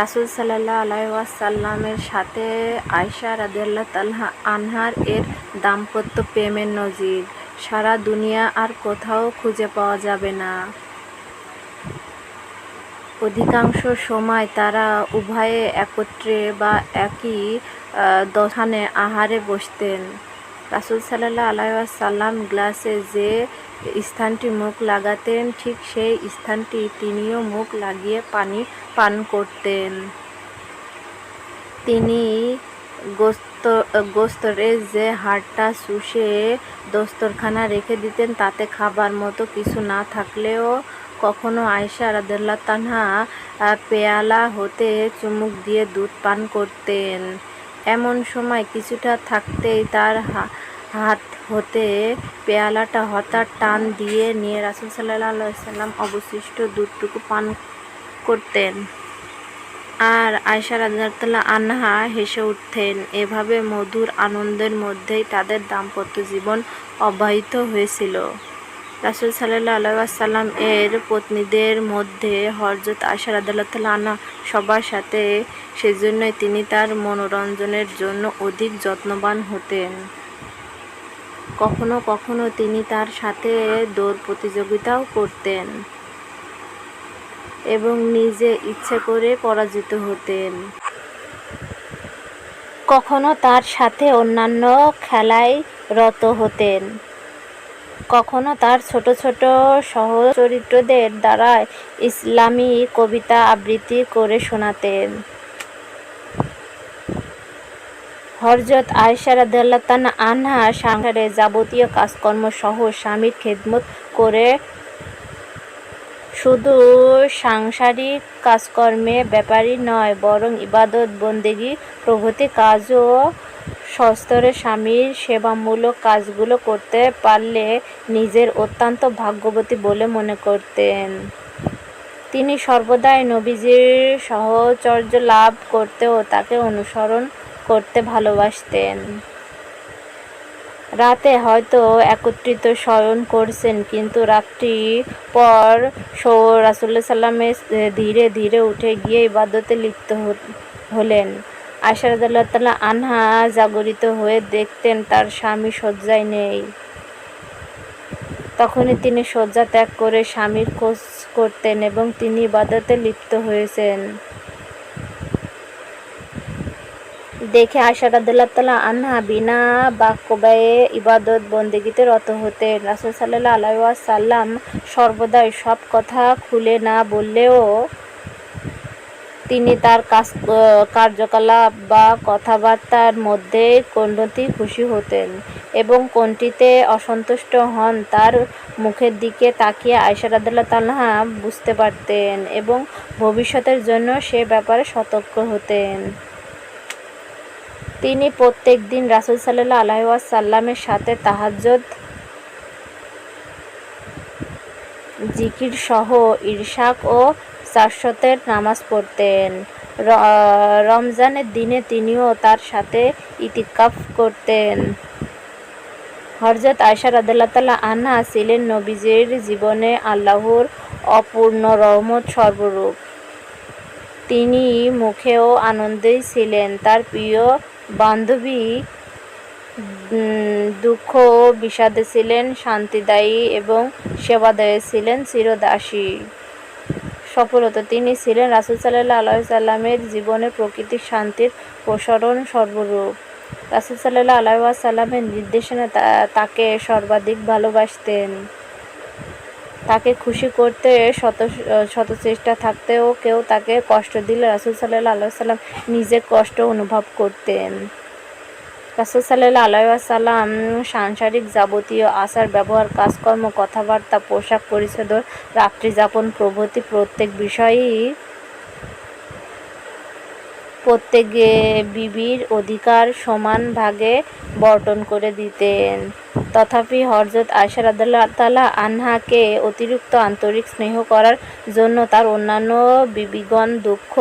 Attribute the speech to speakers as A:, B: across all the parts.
A: রাসুল সাল্লাহ আলাইসাল্লামের সাথে আয়সা রাদিয়াল্লাহ তাল্হা আনহার এর দাম্পত্য প্রেমের নজির। সারা দুনিয়া আর কোথাও খুঁজে পাওয়া যাবে না। অধিকাংশ সময় তারা উভয়ে একত্রে বা একই দোকানে আহারে বসতেন। রাসুল সাল্লাহ আলাইসাল্লাম গ্লাসে যে স্থানটি মুখ লাগাতেন, ঠিক সেই স্থানটি তিনিও মুখ লাগিয়ে পানি পান করতেন। তিনি গোস্ত, গোস্তরে যে হাড়টা শুষে দস্তরখানা রেখে দিতেন, তাতে খাবার মতো কিছু না থাকলেও কখনো আয়সা রাদিয়াল্লাহু তানহা পেয়ালা হতে চুমুক দিয়ে দুধ পান করতেন। এমন সময় কিছুটা থাকতেই তার হাত হতে পেয়ালাটা হঠাৎ টান দিয়ে নিয়ে রাসুল সাল্লাহ সাল্লাম অবশিষ্ট দুধটুকু পান করতেন। আর আয়সা রাজাতুল্লাহ আনহা হেসে উঠতেন, এভাবে মধুর আনন্দের মধ্যেই তাদের দাম্পত্য জীবন অব্যাহত হয়েছিল। রাসুল সাল্লাহ আলাইসাল্লাম এর পত্নীদের মধ্যে হরজত আয়সা রাদাল্লাহ আনহা সবার সাথে, সেজন্যই তিনি তার মনোরঞ্জনের জন্য অধিক যত্নবান হতেন। কখনো কখনো তিনি তার সাথে দৌড় প্রতিযোগিতাও করতেন এবং নিজে ইচ্ছে করে পরাজিত হতেন। কখনো তার সাথে অন্যান্য খেলায় রত হতেন। কখনো তার ছোট ছোট সহচরিত্রদের দ্বারা ইসলামী কবিতা আবৃত্তি করে শোনাতেন। হরজত আয়সা রাদিয়াল্লাহু আনহা সংসারে যাবতীয় কাজকর্ম সহ স্বামীর খেদমত করে শুধু সাংসারিক কাজকর্মে ব্যাপারই নয়, বরং ইবাদত, বন্দেগী, প্রভৃতি কাজও সস্তরে স্বামীর সেবামূলক কাজগুলো করতে পারলে নিজের অত্যন্ত ভাগ্যবতী বলে মনে করতেন। তিনি সর্বদাই নবীজির সহচর্য লাভ করতে ও তাকে অনুসরণ ভালোবাসতেন। রাতে হয়তো একত্রিত শয়ন করছেন, কিন্তু রাত্রি পর রাসূলুল্লাহ সাল্লামে ধীরে ধীরে উঠে গিয়ে ইবাদতে লিপ্ত হলেন। আয়সা রাদিয়াল্লাহু তাআলা আনহা জাগরিত হয়ে দেখতেন তার স্বামী শয্যায় নেই। তখনই তিনি শয্যা ত্যাগ করে স্বামীর খোঁজ করতেন এবং তিনি ইবাদতে লিপ্ত হয়েছেন। দেখে আয়সা রাদিয়াল্লাহু তাআলা আনহা বিনা বাক্য ব্যয়ে ইবাদত বন্দেগীতে রত হতেন রাসূল সাল্লাল্লাহু আলাইহি ওয়াসাল্লাম সর্বদাই সব কথা খুলে না বললেও তিনি তার কাজ কার্যকলাপ বা কথাবার্তার মধ্যে কোনটি খুশি হতেন এবং কোনটিতে অসন্তুষ্ট হন তার মুখের দিকে তাকিয়ে আয়সা রাদিয়াল্লাহু তাআলা বুঝতে পারতেন এবং ভবিষ্যতের জন্য সে ব্যাপারে সতর্ক হতেন। তিনি প্রত্যেক দিন রাসূল সাল্লাল্লাহু আলাইহি ওয়াসাল্লামের সাথে তাহাজ্জুদ, জিকির সহ ইরশাক ও চারশতের নামাজ পড়তেন। রমজানের দিনে তিনিও তার সাথে ইতিকাফ করতেন। হরজত আয়সা রাদিয়াল্লাহু তাআলা আনহা ছিলেন নবীজের জীবনে আল্লাহর অপূর্ণ রহমত সর্বরূপ। তিনি মুখেও আনন্দেই ছিলেন। তার প্রিয় বান্ধবী দুঃখ ও বিষাদে ছিলেন, শান্তিদায়ী এবং সেবাদায়ী ছিলেন চিরদাসী। সফলত তিনি ছিলেন রাসূল সাল্লাল্লাহু আলাইহি সাল্লামের জীবনে প্রকৃতির শান্তির প্রসারণ সর্বরূপ। রাসূল সাল্লাল্লাহু আলাইহি ওয়াসাল্লামের নির্দেশনা তাকে সর্বাধিক ভালোবাসতেন। তাকে খুশি করতে শত শত চেষ্টা থাকতেও কেউ তাকে কষ্ট দিলে রাসুল সাল্লাহ আল্লাহ সাল্লাম নিজে কষ্ট অনুভব করতেন। রাসুল সাল্লাহ আলাইসাল্লাম সাংসারিক যাবতীয় আচার ব্যবহার, কাজকর্ম, কথাবার্তা, পোশাক পরিচ্ছদ, রাত্রিযাপন প্রভৃতি প্রত্যেক বিষয়েই প্রত্যেক বিবির অধিকার সমান ভাগে বর্টন করে দিতেন। তথাপি হরজত আয়সা রাদিয়াল্লাহু তাআলা আনহাকে অতিরিক্ত আন্তরিক স্নেহ করার জন্য তার অন্যান্য বিবিগণ দুঃখ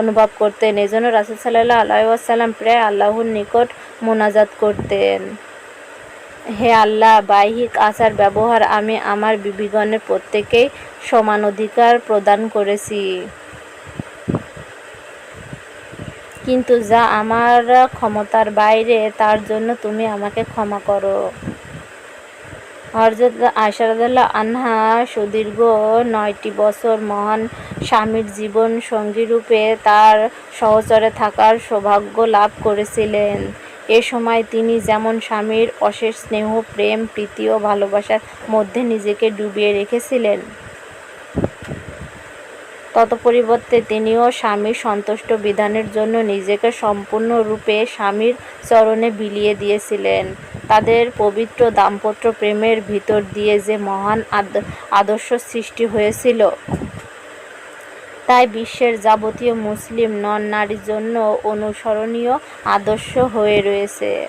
A: অনুভব করতেন। এজন্য রাসূল সাল্লাল্লাহু আলাইহি ওয়াসাল্লাম প্রায় আল্লাহর নিকট মোনাজাত করতেন। হে আল্লাহ, বাহ্যিক আচার ব্যবহার আমি আমার বিবিগণের প্রত্যেকেই সমান অধিকার প্রদান করেছি। কিন্তু যা আমার ক্ষমতার বাইরে, তার জন্য তুমি আমাকে ক্ষমা করো। হরজত আয়সারদুল্লাহ আনহা সুদীর্ঘ নয়টি বছর মহান স্বামীর জীবন সঙ্গীরূপে তার সহচরে থাকার সৌভাগ্য লাভ করেছিলেন। এ সময় তিনি যেমন স্বামীর অশেষ স্নেহ, প্রেম, প্রীতি ও ভালোবাসার মধ্যে নিজেকে ডুবিয়ে রেখেছিলেন তৎপরিবর্তে তিনিও স্বামীর সন্তুষ্ট বিধানের জন্য নিজেকে সম্পূর্ণরূপে স্বামীর চরণে বিলিয়ে দিয়েছিলেন। তাদের পবিত্র দাম্পত্য প্রেমের ভিতর দিয়ে যে মহান আদ- আদর্শ সৃষ্টি হয়েছিল, তাই বিশ্বের যাবতীয় মুসলিম নন নারীর জন্য অনুসরণীয় আদর্শ হয়ে রয়েছে।